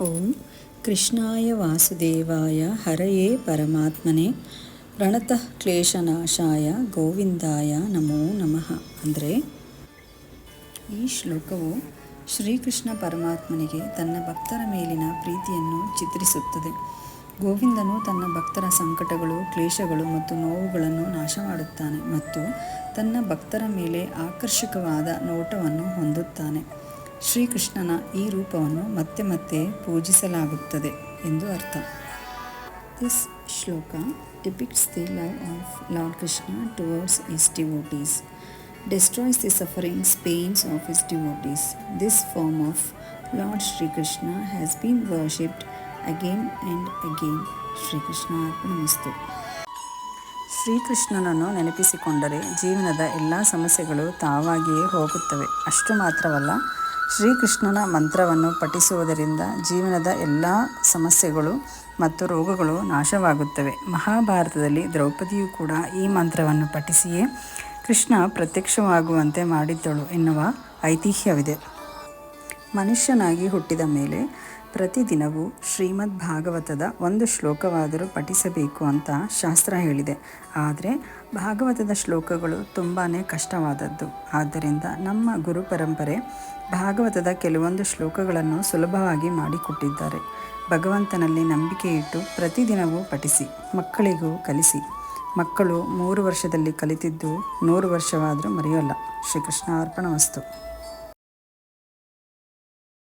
ಓಂ ಕೃಷ್ಣಾಯ ವಾಸುದೇವಾಯ ಹರಯೇ ಪರಮಾತ್ಮನೆ. ಪ್ರಣತಃ ಕ್ಲೇಶನಾಶಾಯ ಗೋವಿಂದಾಯ ನಮೋ ನಮಃ. ಅಂದರೆ ಈ ಶ್ಲೋಕವು ಶ್ರೀಕೃಷ್ಣ ಪರಮಾತ್ಮನಿಗೆ ತನ್ನ ಭಕ್ತರ ಮೇಲಿನ ಪ್ರೀತಿಯನ್ನು ಚಿತ್ರಿಸುತ್ತದೆ. ಗೋವಿಂದನು ತನ್ನ ಭಕ್ತರ ಸಂಕಟಗಳು, ಕ್ಲೇಶಗಳು ಮತ್ತು ನೋವುಗಳನ್ನು ನಾಶ ಮಾಡುತ್ತಾನೆ ಮತ್ತು ತನ್ನ ಭಕ್ತರ ಮೇಲೆ ಆಕರ್ಷಕವಾದ ನೋಟವನ್ನು ಹೊಂದುತ್ತಾನೆ. ಶ್ರೀಕೃಷ್ಣನ ಈ ರೂಪವನ್ನು ಮತ್ತೆ ಮತ್ತೆ ಪೂಜಿಸಲಾಗುತ್ತದೆ ಎಂದು ಅರ್ಥ this shloka depicts the love of lord Krishna towards his devotees destroys the sufferings, pains of his devotees. This form of Lord Shri Krishna has been worshipped again and again. Shri Krishna ಶ್ರೀಕೃಷ್ಣನನ್ನು ನೆನಪಿಸಿಕೊಂಡರೆ ಜೀವನದ ಎಲ್ಲ ಸಮಸ್ಯೆಗಳು ತಾವಾಗಿಯೇ ಹೋಗುತ್ತವೆ ಅಷ್ಟು ಮಾತ್ರವಲ್ಲ ಶ್ರೀಕೃಷ್ಣನ ಮಂತ್ರವನ್ನು ಪಠಿಸುವುದರಿಂದ ಜೀವನದ ಎಲ್ಲ ಸಮಸ್ಯೆಗಳು ಮತ್ತು ರೋಗಗಳು ನಾಶವಾಗುತ್ತವೆ. ಮಹಾಭಾರತದಲ್ಲಿ ದ್ರೌಪದಿಯು ಕೂಡ ಈ ಮಂತ್ರವನ್ನು ಪಠಿಸಿಯೇ ಕೃಷ್ಣ ಪ್ರತ್ಯಕ್ಷವಾಗುವಂತೆ ಮಾಡಿದ್ದಳು ಎನ್ನುವ ಐತಿಹ್ಯವಿದೆ. ಮನುಷ್ಯನಾಗಿ ಹುಟ್ಟಿದ ಮೇಲೆ ಪ್ರತಿದಿನವೂ ಶ್ರೀಮದ್ ಭಾಗವತದ ಒಂದು ಶ್ಲೋಕವಾದರೂ ಪಠಿಸಬೇಕು ಅಂತ ಶಾಸ್ತ್ರ ಹೇಳಿದೆ. ಆದರೆ ಭಾಗವತದ ಶ್ಲೋಕಗಳು ತುಂಬಾ ಕಷ್ಟವಾದದ್ದು. ಆದ್ದರಿಂದ ನಮ್ಮ ಗುರು ಪರಂಪರೆ ಭಾಗವತದ ಕೆಲವೊಂದು ಶ್ಲೋಕಗಳನ್ನು ಸುಲಭವಾಗಿ ಮಾಡಿಕೊಟ್ಟಿದ್ದಾರೆ. ಭಗವಂತನಲ್ಲಿ ನಂಬಿಕೆ ಇಟ್ಟು ಪ್ರತಿದಿನವೂ ಪಠಿಸಿ, ಮಕ್ಕಳಿಗೂ ಕಲಿಸಿ. ಮಕ್ಕಳು ಮೂರು ವರ್ಷದಲ್ಲಿ ಕಲಿತಿದ್ದು ನೂರು ವರ್ಷವಾದರೂ ಮರೆಯೋಲ್ಲ. ಶ್ರೀಕೃಷ್ಣ ಅರ್ಪಣ ವಸ್ತು